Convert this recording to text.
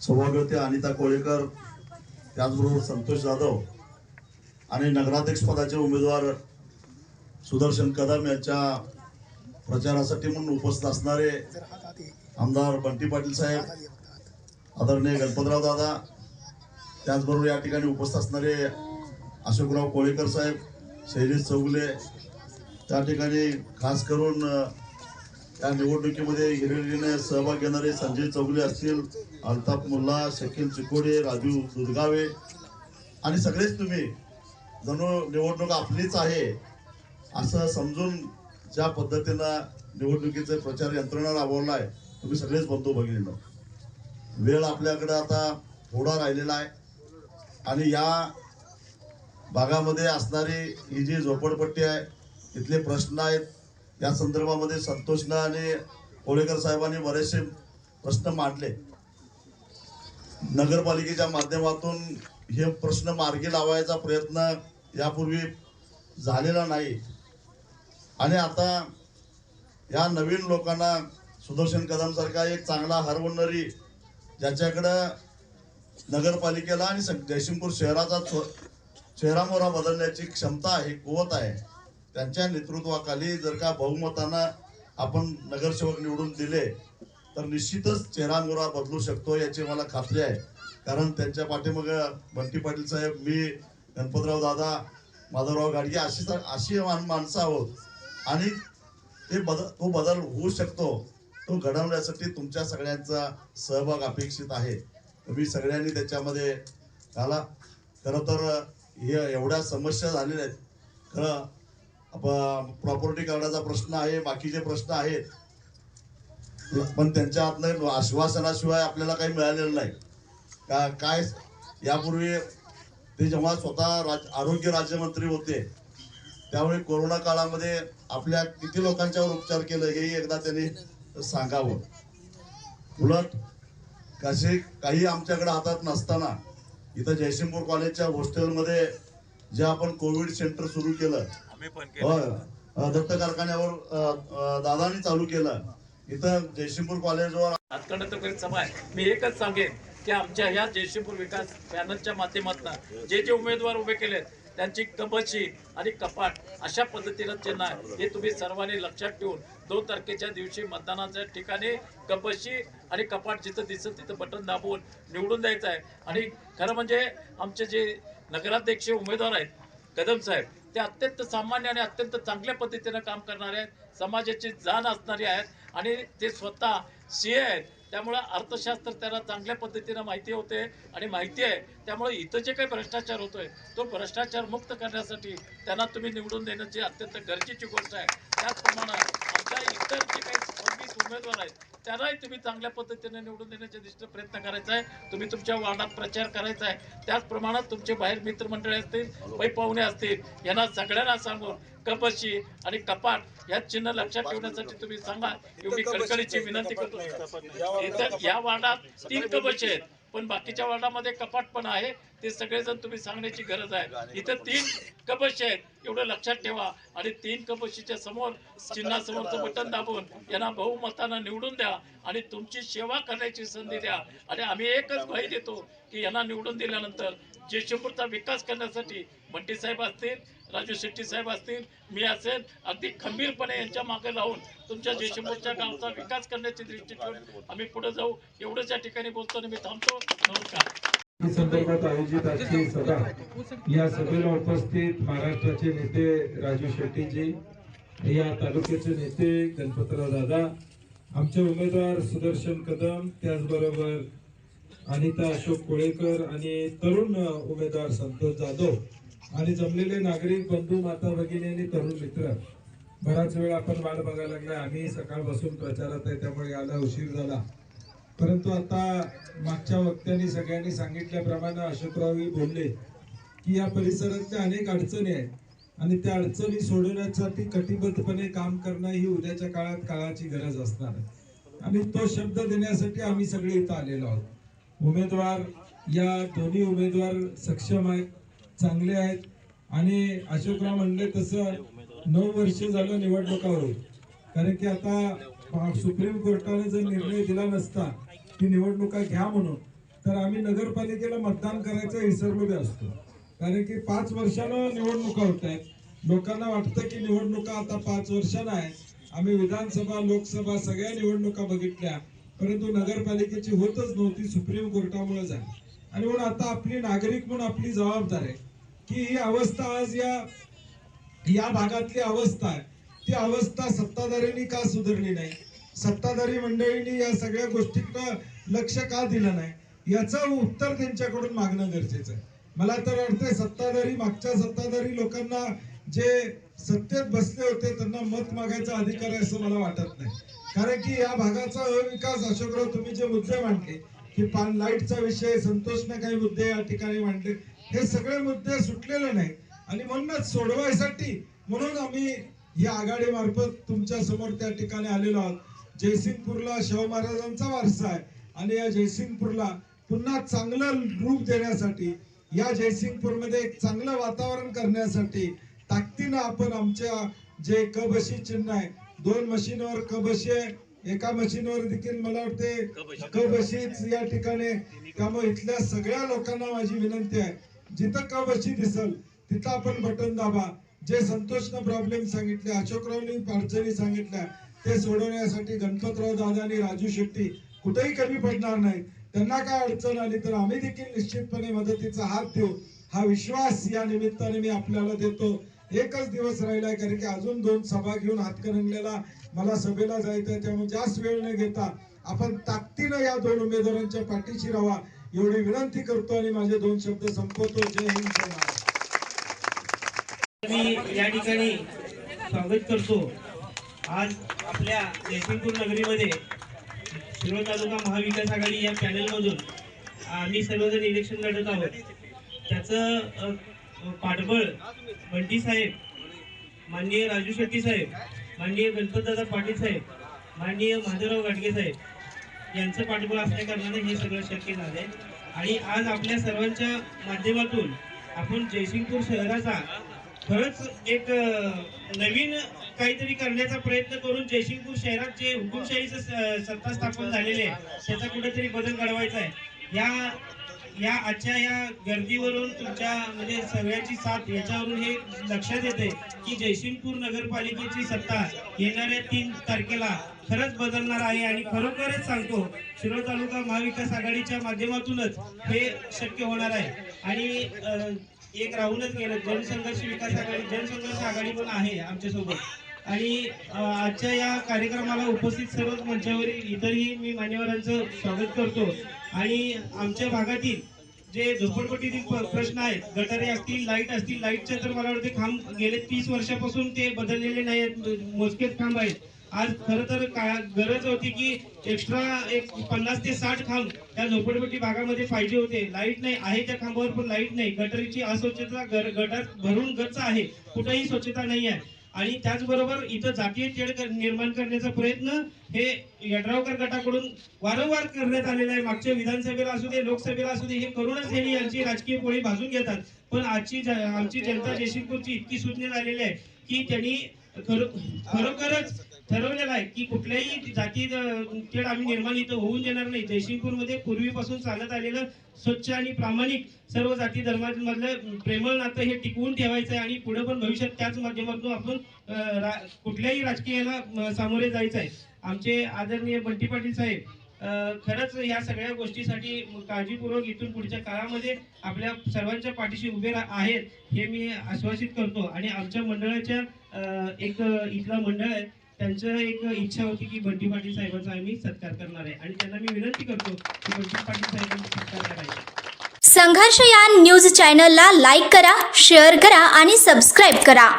सभागृह अनिता कोळेकर त्याचबरोबर संतोष जाधव आणि नगराध्यक्ष पदाचे उमेदवार सुदर्शन कदम यांच्या प्रचारासाठी म्हणून उपस्थित असणारे आमदार बंटी पाटील साहेब आदरणीय गणपतराव दादा त्याचबरोबर या ठिकाणी उपस्थित असणारे अशोकराव कोळेकर साहेब शैलेश चौगुले त्या ठिकाणी खास करून या निवडणुकीमध्ये हिरिरीने सहभाग घेणारे संजय चौगले असतील अल्ताफ मुल्ला शकील चिकोडे राजू दुधगावे. आणि सगळेच तुम्ही जणू निवडणूक आपलीच आहे असं समजून ज्या पद्धतीनं निवडणुकीचे प्रचार यंत्रणा राबवला आहे तुम्ही सगळेच बंधू भगिनीनं. वेळ आपल्याकडे आता थोडा राहिलेला आहे. आणि या भागामध्ये असणारी ही जी झोपडपट्टी आहे इथले प्रश्न आहेत या संदर्भामध्ये संतोषला आणि कोळेकर साहेबांनी बरेचसे प्रश्न मांडले. नगरपालिकेच्या माध्यमातून हे प्रश्न मार्गी लावायचा प्रयत्न यापूर्वी झालेला नाही. आणि आता या नवीन लोकांना सुदर्शन कदमसारखा एक चांगला हरवणारी ज्याच्याकडं नगरपालिकेला आणि जयसिंगपूर शहराचा चो- चेहरामोहरा बदलण्याची क्षमता आहे कुवत आहे. त्यांच्या नेतृत्वाखाली जर का बहुमतानं आपण नगरसेवक निवडून दिले तर निश्चितच चेहरामोरा बदलू शकतो याची मला खात्री आहे. कारण त्यांच्या पाठीमाग बंटी पाटील साहेब मी गणपतराव दादा माधवराव गाडगे अशी अशी माणसं आहोत. आणि ते बदल तो बदल होऊ शकतो. तो घडवण्यासाठी तुमच्या सगळ्यांचा सहभाग अपेक्षित आहे. तुम्ही सगळ्यांनी त्याच्यामध्ये घाला. खरं तर हे एवढ्या समस्या झालेल्या आहेत. खरं प्रॉपर्टी कार्डाचा प्रश्न आहे बाकीचे प्रश्न आहेत. पण त्यांच्या हातनं आश्वासनाशिवाय आपल्याला काही मिळालेलं नाही. का काय यापूर्वी ते जेव्हा स्वतः राज आरोग्य राज्यमंत्री होते त्यावेळी कोरोना काळामध्ये आपल्या किती लोकांच्यावर उपचार केले हेही एकदा त्यांनी सांगावं. उलट कसे काही आमच्याकडे हातात नसताना इथं जयसिंगपूर कॉलेजच्या हॉस्टेलमध्ये जे आपण कोविड सेंटर सुरू केलं केलं होय. दत्त कारखान्यावर दादानी चालू केलं. इथं जयसिंगपूर कॉलेजवर करीत सभा आहे. मी एकच सांगेन की आमच्या ह्या जयसिंगपूर विकास पॅनलच्या माध्यमातून जे जे उमेदवार उभे केलेत त्यांची कबशी आणि कपाट अशा पद्धतीनं चिन्ह आहे. हे तुम्ही सर्वांनी लक्षात ठेवून दोन तारखेच्या दिवशी मतदानाच्या ठिकाणी कबशी आणि कपाट जिथं दिसत तिथं बटन दाबून निवडून द्यायचं आहे. आणि खरं म्हणजे आमचे जे नगराध्यक्ष उमेदवार आहेत कदम साहेब ते अत्यंत सामान्य आणि अत्यंत चांगल्या पद्धतीनं काम करणारे आहेत. समाजाची जाण असणारे आहेत. आणि ते स्वतः सी आहेत. त्यामुळं अर्थशास्त्र त्याला चांगल्या पद्धतीनं माहिती होते आणि माहिती आहे. त्यामुळे इथं जे काही भ्रष्टाचार होतोय तो भ्रष्टाचार मुक्त करण्यासाठी त्यांना तुम्ही निवडून देण्याची अत्यंत गरजेची गोष्ट आहे. त्याचप्रमाणे आमच्या इतर जे काही उमेदवार आहेत. त्यांनाही तुम्ही चांगल्या पद्धतीने निवडून देण्याच्या दृष्टीने प्रयत्न करायचा आहे. तुम्ही तुमच्या वार्डात प्रचार करायचा आहे. त्याचप्रमाणे तुमचे बाहेर मित्रमंडळी असतील पै पाहुणे असतील यांना सगळ्यांना सांगून कपशी आणि कपाट या चिन्ह लक्षात ठेवण्यासाठी तुम्ही सांगा. एवढी कळकळीची विनंती करतो. या वार्डात तीन कपशी आहेत. पण बाकीच्या वॉर्डामध्ये कपाट पण आहे. ते सगळेजण तुम्ही सांगण्याची गरज आहे. इथं तीन कपशी आहेत. एवढं लक्षात ठेवा. आणि तीन कपशीच्या समोर चिन्हासमोरचं बटन दाबून यांना बहुमतानं निवडून द्या आणि तुमची सेवा करण्याची संधी द्या. आणि आम्ही एकच भाई देतो की यांना निवडून दिल्यानंतर जयशंपूरचा विकास करण्यासाठी मंटी साहेब असतील राजू शेट्टी साहेब असतील मी असेल अगदी खंबीरपणे यांच्या मागे राहून तुमच्या जयशंपूरच्या गावचा विकास करण्याची दृष्टी ठेवून आम्ही पुढे जाऊ. एवढंच या ठिकाणी बोलतो आणि मी थांबतो. नमस्कार. संदर्भात आयोजित असलेली सभा या सभेला उपस्थित महाराष्ट्राचे नेते राजू शेट्टीजी या तालुक्याचे नेते गणपतराव दादा आमचे उमेदवार सुदर्शन कदम त्याचबरोबर अनिता अशोक कोळेकर आणि तरुण उमेदवार संतोष जाधव. आणि जमलेले नागरिक बंधू माता भगिनी आणि तरुण मित्र बराच वेळ आपण वाट बघायला लागलाय आम्ही सकाळपासून प्रचारात आहे त्यामुळे यायला उशीर झाला. परंतु आता मागच्या वक्त्यांनी सगळ्यांनी सांगितल्याप्रमाणे अशोकरावही बोलले की या परिसरातल्या अनेक अडचणी आहेत आणि त्या अडचणी सोडवण्यासाठी कटिबद्धपणे काम करणं ही उद्याच्या काळात काळाची गरज असणार आहे. आणि तो शब्द देण्यासाठी आम्ही सगळे इथं आलेलो आहोत. उमेदवार या दोन्ही उमेदवार सक्षम आहेत. चांगले आहेत. आणि अशोकराव म्हणले तसं नऊ वर्ष झालं निवडणुकावर कारण की आता सुप्रीम कोर्टाने जर निर्णय दिला नसता की निवडणुका घ्या म्हणून तर आम्ही नगरपालिकेला मतदान करायचं विसरलेले असतो. कारण की पाच वर्षानं निवडणुका होत आहेत. लोकांना वाटतं की निवडणुका आता पाच वर्षानं आहेत. आम्ही विधानसभा लोकसभा सगळ्या निवडणुका बघितल्या. परंतु नगरपालिकेची होतच नव्हती सुप्रीम कोर्टामुळे झाली. आणि म्हणून आता आपली नागरिक म्हणून आपली जबाबदारी आहे. की ही अवस्था आज या या भागातली अवस्था आहे. ती अवस्था सत्ताधाऱ्यांनी का सुधारली नाही? सत्ताधारी मंडळींनी या सगळ्या गोष्टींना लक्ष का दिलं नाही? याचं उत्तर त्यांच्याकडून मागणं गरजेचं आहे. मला तर वाटतंय सत्ताधारी मागच्या सत्ताधारी लोकांना जे सत्तेत बसले होते त्यांना मत मागायचा अधिकार आहे असं मला वाटत नाही. कारण की या भागाचा अविकास अशोकराव तुम्ही जे मुद्दे मांडले की पान लाईटचा विषय संतोषने काही मुद्दे या ठिकाणी मांडले. हे सगळे मुद्दे सुटलेले नाही आणि म्हणूनच सोडवायसाठी म्हणून आम्ही या आघाडी मार्फत तुमच्यासमोर त्या ठिकाणी आलेलो आहोत. जयसिंगपूरला शाहू महाराजांचा वारसा आहे. आणि या जयसिंगपूरला पुन्हा चांगलं रूप देण्यासाठी या जयसिंगपूरमध्ये एक चांगलं वातावरण करण्यासाठी ताकदीनं आपण आमच्या जे कबशी चिन्ह आहे दोन मशीनवर कबशी आहे एका मशीनवर देखील मला वाटते क बशीच या ठिकाणी त्यामुळे इथल्या सगळ्या लोकांना माझी विनंती आहे. जिथं क बशी दिसल तिथं आपण बटन दाबा. जे संतोषनं प्रॉब्लेम सांगितले अशोकरावनी अडचणी सांगितल्या ते सोडवण्यासाठी गणपतराव दादा आणि राजू शेट्टी कुठेही कमी पडणार नाही त्यांना काय अडचण आली तर आम्ही देखील निश्चितपणे मदतीचा हात देऊ. हा विश्वास या निमित्ताने मी आपल्याला देतो. एकच दिवस राहिलाय कारण की अजून दोन सभा घेऊन हातकणंगलेला मला सभेला जायचंय त्यामुळे जास्त वेळ न घेता आपण ताकदीनं या दोन उमेदवारांच्या पाठीशी राहा एवढी विनंती करतो आणि माझे दोन शब्द संपवतो. जय हिंद मी या ठिकाणी स्वागत करतो. आज आपल्या जयसिंगपूर नगरीमध्ये शिरोळ तालुका महाविकास आघाडी या पॅनलमधून आम्ही सर्वजण इलेक्शन लढत आहोत. त्याचं पाठबळ बंटी साहेब माननीय राजू शेट्टी साहेब माननीय गणपतदादा पाटील साहेब माननीय महादेवराव गाडगे साहेब यांचं पाठबळ असल्या कारणाने हे सगळं शक्य झालंय. आणि आज आपल्या सर्वांच्या माध्यमातून आपण जयसिंगपूर शहराचा खरंच एक नवीन काहीतरी करण्याचा प्रयत्न करून जयसिंगपूर शहरात जे हुकुमशाहीचं सत्ता स्थापन झालेले आहे त्याचा कुठेतरी बदल घडवायचा आहे. या या आजच्या या गर्दीवरून तुमच्या म्हणजे सगळ्याची साथ याच्यावरून हे लक्षात येते की जयसिंगपूर नगरपालिकेची सत्ता येणाऱ्या तीन तारखेला खरंच बदलणार आहे आणि खरोखरच सांगतो शिरोळ तालुका महाविकास आघाडीच्या माध्यमातूनच हे शक्य होणार आहे. आणि एक राहूनच गेलं जनसंघर्ष विकास आघाडी जनसंघर्ष आघाडी पण आहे आमच्यासोबत. आणि आजच्या या कार्यक्रमाला उपस्थित सर्व मंचावरील इतरही मी मान्यवरांचं स्वागत करतो. आणि आमच्या भागातील जे झोपडपट्टीतील प्रश्न आहेत गटारे असतील लाइट असतील लाईटचे तर मला वाटते खांब गेले तीस वर्षापासून ते बदललेले नाही आहेत मोजकेच खांब आहेत. आज खरं तर का- गरज होती की एक्स्ट्रा एक पन्नास ते साठ खांब त्या झोपडपट्टी भागामध्ये पाहिजे होते. लाइट नाही आहे त्या खांबावर पण लाइट नाही. गटरीची अस्वच्छता गर- गटात भरून गच्च आहे. कुठेही स्वच्छता नाही आहे. आणि त्याचबरोबर इथं जातीय तेढ निर्माण करण्याचा प्रयत्न हे यड्रावकर गटाकडून वारंवार करण्यात आलेला आहे. मागच्या विधानसभेला असू दे लोकसभेला असू दे हे करूनच त्यांनी यांची राजकीय पोळी भाजून घेतात. पण आजची आमची जनता जयसिंगपूरची इतकी सूचना झालेली आहे की त्यांनी खरोखरच ठरवलेलं आहे की कुठल्याही जाती तेढ आम्ही निर्माण इथं होऊन देणार नाही. जयसिंगपूरमध्ये पूर्वीपासून चालत आलेलं स्वच्छ आणि प्रामाणिक सर्व जाती धर्मांमधलं प्रेमळ नातं हे टिकवून ठेवायचं आहे आणि पुढे पण भविष्यात त्याच माध्यमातून आपण रा- कुठल्याही राजकीयाला सामोरे जायचं आहे. आमचे आदरणीय बंटी पाटील साहेब खरंच या सगळ्या गोष्टीसाठी काळजीपूर्वक इथून पुढच्या काळामध्ये आपल्या सर्वांच्या पाठीशी उभे रा- आहेत हे मी आश्वासित करतो. आणि आमच्या मंडळाच्या एक इथला मंडळ आहे त्यांच्या एक इच्छा होती की बंटी पाटील साहेबांचा आम्ही सत्कार करणार आहे. आणि त्यांना मी विनंती करतो की बंटी पाटील साहेबांचा सत्कार करायचा संघर्ष या न्यूज चॅनलला लाईक करा शेअर करा आणि सबस्क्राईब करा.